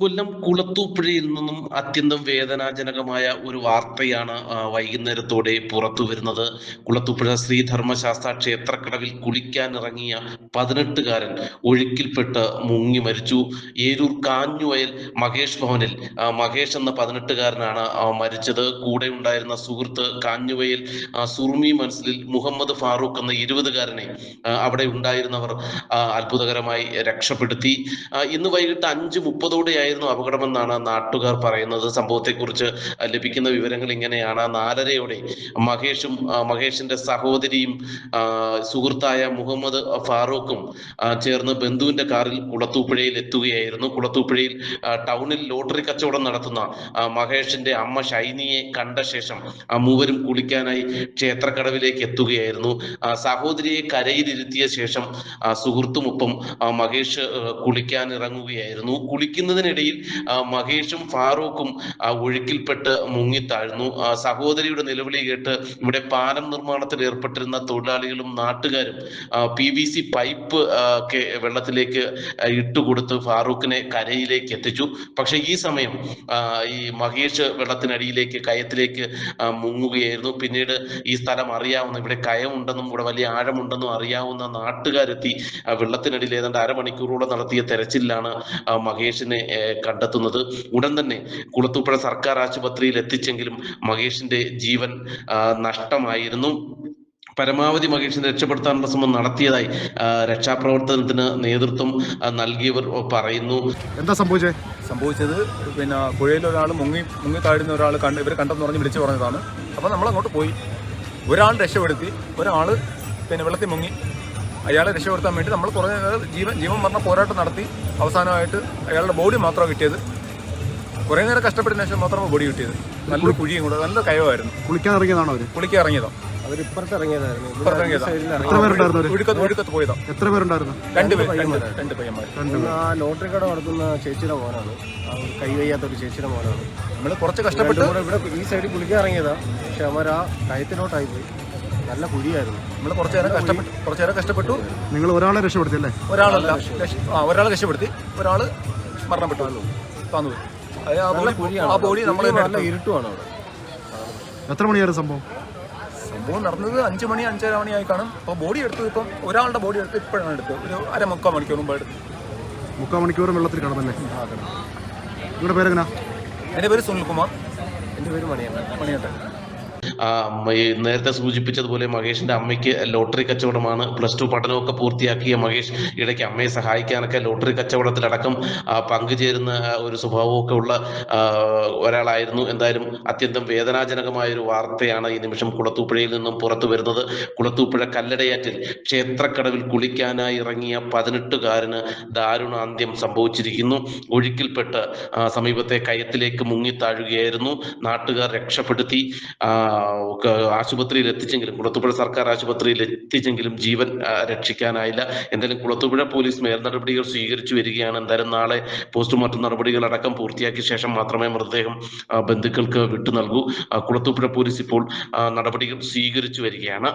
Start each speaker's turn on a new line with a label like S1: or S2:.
S1: കൊല്ലം കുളത്തൂപ്പുഴയിൽ നിന്നും അത്യന്തം വേദനാജനകമായ ഒരു വാർത്തയാണ് വൈകുന്നേരത്തോടെ പുറത്തു വരുന്നത്. കുളത്തൂപ്പുഴ ശ്രീധർമ്മശാസ്ത്ര ക്ഷേത്രക്കടവിൽ കുളിക്കാനിറങ്ങിയ പതിനെട്ടുകാരൻ ഒഴുക്കിൽപ്പെട്ട് മുങ്ങി മരിച്ചു. ഏരൂർ കാഞ്ഞുവയൽ മഹേഷ് ഭവനിൽ മഹേഷ് എന്ന പതിനെട്ടുകാരനാണ് മരിച്ചത്. കൂടെ ഉണ്ടായിരുന്ന സുഹൃത്ത് കാഞ്ഞുവയൽ സുർമി മനസ്സിൽ മുഹമ്മദ് ഫാറൂഖ് എന്ന ഇരുപതുകാരനെ അവിടെ ഉണ്ടായിരുന്നവർ അത്ഭുതകരമായി രക്ഷപ്പെടുത്തി. ഇന്ന് വൈകിട്ട് അഞ്ച് മുപ്പതോടെയായിരുന്നു അപകടമെന്നാണ് നാട്ടുകാർ പറയുന്നത്? സംഭവത്തെക്കുറിച്ച് ലഭിക്കുന്ന വിവരങ്ങൾ ഇങ്ങനെയാണ്. നാലരയോടെ മഹേഷും മഹേഷിന്റെ സഹോദരിയും സുഹൃത്തായ മുഹമ്മദ് ഫാറൂഖും ചേർന്ന് ബന്ധുവിന്റെ കാറിൽ കുളത്തൂപ്പുഴയിൽ എത്തുകയായിരുന്നു. കുളത്തൂപ്പുഴയിൽ ടൗണിൽ ലോട്ടറി കച്ചവടം നടത്തുന്ന മഹേഷിന്റെ അമ്മ ഷൈനിയെ കണ്ട ശേഷം മൂവരും കുളിക്കാനായി ക്ഷേത്രക്കടവിലേക്ക് എത്തുകയായിരുന്നു. സഹോദരിയെ കരയിലിരുത്തിയ ശേഷം സുഹൃത്തുമൊപ്പം മഹേഷ് കുളിക്കാൻ ഇറങ്ങുകയായിരുന്നു കുളിക്കുന്നതിനിടയിൽ ആ, മഹേഷും ഫാറൂഖും ഒഴുക്കിൽപ്പെട്ട് മുങ്ങിത്താഴ്ന്നു. സഹോദരിയുടെ നിലവിളി കേട്ട് ഇവിടെ പാലം നിർമ്മാണത്തിൽ ഏർപ്പെട്ടിരുന്ന തൊഴിലാളികളും നാട്ടുകാരും പി വി സി പൈപ്പ് ഒക്കെ വെള്ളത്തിലേക്ക് ഇട്ടു ഇട്ടുകൊടുത്ത് ഫാറൂഖിനെ കരയിലേക്ക് എത്തിച്ചു. പക്ഷെ ഈ സമയം ഈ മഹേഷ് വെള്ളത്തിനടിയിലേക്ക് കയത്തിലേക്ക് മുങ്ങുകയായിരുന്നു. പിന്നീട് ഈ സ്ഥലം അറിയാവുന്ന ഇവിടെ കയമുണ്ടെന്നും ഇവിടെ വലിയ ആഴമുണ്ടെന്നും അറിയാവുന്ന നാട്ടുകാരെത്തി വെള്ളത്തിനടിയിൽ ഏതാണ്ട് അരമണിക്കൂറോളം നടത്തിയ തെരച്ചിലാണ് മഹേഷിനെ കണ്ടെത്തുന്നത്. ഉടൻ തന്നെ കുളത്തൂപ്പുഴ സർക്കാർ ആശുപത്രിയിൽ എത്തിച്ചെങ്കിലും മഹേഷിന്റെ ജീവൻ നഷ്ടമായിരുന്നു. പരമാവധി മഹേഷിനെ രക്ഷപ്പെടുത്താനുള്ള ശ്രമം നടത്തിയതായി രക്ഷാപ്രവർത്തനത്തിന് നേതൃത്വം നൽകിയവർ പറയുന്നു.
S2: എന്താ സംഭവിച്ചത്
S3: സംഭവിച്ചത് പിന്നെ പുഴയിൽ ഒരാൾ മുങ്ങി മുങ്ങി താഴുന്ന ഒരാൾ കണ്ട് ഇവർ കണ്ടെന്ന് പറഞ്ഞ് വിളിച്ചു പറഞ്ഞതാണ്. അപ്പോൾ നമ്മൾ അങ്ങോട്ട് പോയി. ഒരാൾ രക്ഷപ്പെടുത്തി ഒരാൾ പിന്നെ വെള്ളത്തിൽ മുങ്ങി. അയാളെ രക്ഷപ്പെടുത്താൻ വേണ്ടി നമ്മൾ കുറേ നേരം ജീവൻ ജീവൻ മരണ പോരാട്ടം നടത്തി അവസാനമായിട്ട് അയാളുടെ ബോഡി മാത്രമാണ് കിട്ടിയത്. കുറേ നേരം കഷ്ടപ്പെട്ടതിന് ശേഷം മാത്രമാണ് ബോഡി കിട്ടിയത്. നല്ലൊരു കുഴിയും കൂടെ നല്ല കയവായിരുന്നു
S2: കുളിക്കാൻ ഇറങ്ങിയതാണോ അവർ
S3: കുളിക്കാൻ ഇറങ്ങിയതാണ്
S4: ഇറങ്ങിയതായിരുന്നു.
S3: ഇപ്പുറത്ത്
S4: ഈ
S3: ഇറങ്ങിയതാ.
S4: സൈഡിൽ
S2: എത്ര പേരുണ്ടായിരുന്നു അവർ?
S3: ഒഴുക്കത്ത് ഒഴുക്കത്ത് പോയതാ.
S2: എത്ര പേരുണ്ടായിരുന്നു?
S3: രണ്ട് പേര് രണ്ട് പയ്യന്മാർ
S4: ആ ലോട്ടറി കട നടത്തുന്ന ചേച്ചിയുടെ മോനാണ്. കൈ വയ്യാത്ത ഒരു ചേച്ചിയുടെ മോനാണ്.
S3: നമ്മൾ കുറച്ച് കഷ്ടപ്പെട്ട്
S4: ഇവിടെ ഈ സൈഡിൽ കുളിക്കാൻ ഇറങ്ങിയതാ. പക്ഷെ അവർ ആ കയത്തിലോട്ടായി പോയി. നല്ല കുഴിയായിരുന്നു.
S3: നമ്മൾ കുറച്ച് നേരം കഷ്ടപ്പെട്ടു. കുറച്ച് നേരം കഷ്ടപ്പെട്ടു.
S2: നിങ്ങൾ ഒരാളെ രക്ഷപ്പെടുത്തി.
S3: അല്ലേ ഒരാളല്ല ആ ഒരാളെ രക്ഷപ്പെടുത്തി. ഒരാൾ മരണപ്പെട്ടു. താന്നു. ആ ബോഡി നമ്മൾ
S4: നല്ല ഇരുട്ടുമാണ് അവിടെ.
S2: എത്ര മണിയായിരുന്നു സംഭവം?
S3: സംഭവം നടന്നത് അഞ്ച് മണി അഞ്ചര ആയി കാണും. അപ്പോൾ ബോഡി എടുത്തത് ഇപ്പം ഒരാളുടെ ബോഡി എടുത്ത് ഇപ്പോഴാണ് എടുത്തത്. ഒരു അര മുക്കാൽ മണിക്കൂർ മുമ്പ് എടുത്തു
S2: മുക്കാൽ മണിക്കൂർ വെള്ളത്തിൽ കിടന്നല്ലേ നിങ്ങളുടെ പേരെങ്ങനാ?
S3: എന്റെ പേര് സുനിൽകുമാർ.
S4: എന്റെ പേര്
S1: മണിയണ്ണ മണിയണ്ണ നേരത്തെ സൂചിപ്പിച്ചതുപോലെ മഹേഷിന്റെ അമ്മയ്ക്ക് ലോട്ടറി കച്ചവടമാണ്. പ്ലസ് ടു പഠനമൊക്കെ പൂർത്തിയാക്കിയ മഹേഷ് ഇടയ്ക്ക് അമ്മയെ സഹായിക്കാനൊക്കെ ലോട്ടറി കച്ചവടത്തിലടക്കം പങ്കുചേരുന്ന ഒരു സ്വഭാവമൊക്കെ ഉള്ള ഒരാളായിരുന്നു. എന്തായാലും അത്യന്തം വേദനാജനകമായ ഒരു വാർത്തയാണ് ഈ നിമിഷം കുളത്തൂപ്പുഴയിൽ നിന്നും പുറത്തു വരുന്നത്. കുളത്തൂപ്പുഴ കല്ലടയാറ്റിൽ ക്ഷേത്രക്കടവിൽ കുളിക്കാനായി ഇറങ്ങിയ പതിനെട്ടുകാരന് ദാരുണ അന്ത്യം സംഭവിച്ചിരിക്കുന്നു. ഒഴുക്കിൽപ്പെട്ട് സമീപത്തെ കയത്തിലേക്ക് മുങ്ങി മുങ്ങിത്താഴുകയായിരുന്നു നാട്ടുകാർ രക്ഷപ്പെടുത്തി. ഒക്കെ ആശുപത്രിയിൽ എത്തിച്ചെങ്കിലും കുളത്തുപുഴ സർക്കാർ ആശുപത്രിയിൽ എത്തിച്ചെങ്കിലും ജീവൻ രക്ഷിക്കാനായില്ല. എന്തായാലും കുളത്തുപുഴ പോലീസ് മേൽ നടപടികൾ സ്വീകരിച്ചു വരികയാണ്. എന്തായാലും നാളെ പോസ്റ്റ്മോർട്ടം നടപടികൾ നടപടികളടക്കം പൂർത്തിയാക്കിയ ശേഷം മാത്രമേ മൃതദേഹം ബന്ധുക്കൾക്ക് വിട്ടു നൽകൂ. കുളത്തുപുഴ പോലീസ് ഇപ്പോൾ നടപടികൾ സ്വീകരിച്ചു വരികയാണ്.